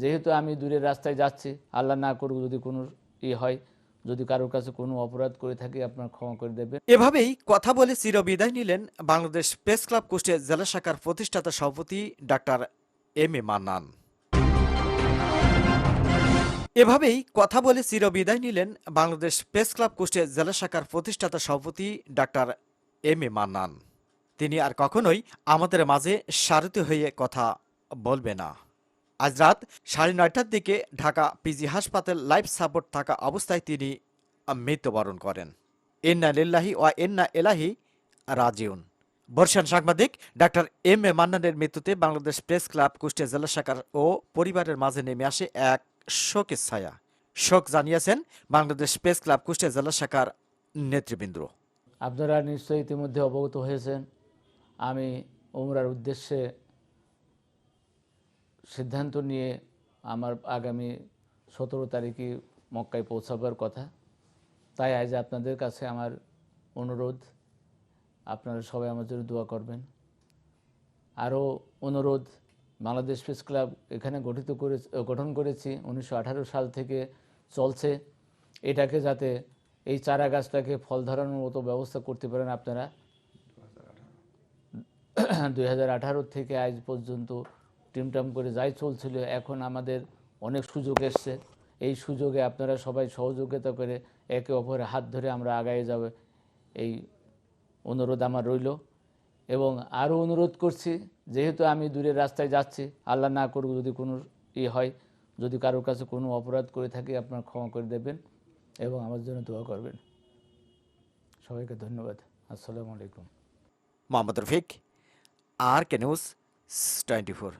যেহেতু আমি দূরের রাস্তায় যাচ্ছি, আল্লাহ না করুক যদি কোনো ই হয়, যদি কারোর কাছে কোনো অপরাধ করে থাকি, আপনার ক্ষমা করে দেবেন। এভাবেই কথা বলে চিরবিদায় নিলেন বাংলাদেশ প্রেস ক্লাব কুষ্টিয়া জেলা শাখার প্রতিষ্ঠাতা সভাপতি ডাক্তার এম এ মান্নান। এভাবেই কথা বলে চিরবিদায় নিলেন বাংলাদেশ প্রেস ক্লাব কুষ্টিয়া জেলা শাখার প্রতিষ্ঠাতা সভাপতি ডাক্তার এম এ মান্নান। তিনি আর কখনোই আমাদের মাঝে সারথি হয়ে কথা বলবে না। আজ রাত সাড়ে নয়টার দিকে ঢাকা পিজি হাসপাতাল লাইফ সাপোর্ট থাকা অবস্থায় তিনি মৃত্যুবরণ করেন। এন্না লিল্লাহি ওয়া এন্না এলাহি রাজিউন। বর্ষান সাংবাদিক ডাক্তার এম এ মান্নানের মৃত্যুতে বাংলাদেশ প্রেস ক্লাব কুষ্টিয়া জেলা শাখার ও পরিবারের মাঝে নেমে আসে এক শোকের ছায়া। শোক জানিয়েছেন বাংলাদেশ প্রেস ক্লাব কুষ্টিয়া জেলা শাখার নেতৃবৃন্দ। আপনারা নিশ্চয়ই ইতিমধ্যে অবগত হয়েছেন। আমি উমরার উদ্দেশ্যে সিদ্ধান্ত নিয়ে আমার আগামী সতেরো তারিখে মক্কায় পৌঁছাবার কথা। তাই আজ আপনাদের কাছে আমার অনুরোধ, আপনারা সবাই আমার জন্য দোয়া করবেন। আরও অনুরোধ, বাংলাদেশ প্রেস ক্লাব এখানে গঠিত করে গঠন করেছি উনিশশো আঠারো সাল থেকে চলছে। এটাকে যাতে এই চারা গাছটাকে ফল ধরানোর মতো ব্যবস্থা করতে পারেন আপনারা। দু হাজার আঠারো থেকে আজ পর্যন্ত টিমটাম করে যাই চলছিল, এখন আমাদের অনেক সুযোগ এসছে। এই সুযোগে আপনারা সবাই সহযোগিতা করে একে অপরের হাত ধরে আমরা আগায়ে যাব। এই অনুরোধ আমার রইল। এবং আরও অনুরোধ করছি, যেহেতু আমি দূরের রাস্তায় যাচ্ছি, আল্লাহ না করুক যদি কোনো ই হয়, যদি কারোর কাছে কোনো অপরাধ করে থাকি, আপনার ক্ষমা করে দেবেন এবং আমার জন্য দোয়া করবেন। সবাইকে ধন্যবাদ। আসসালামু আলাইকুম। Mohammad Rafiq R K news twenty four.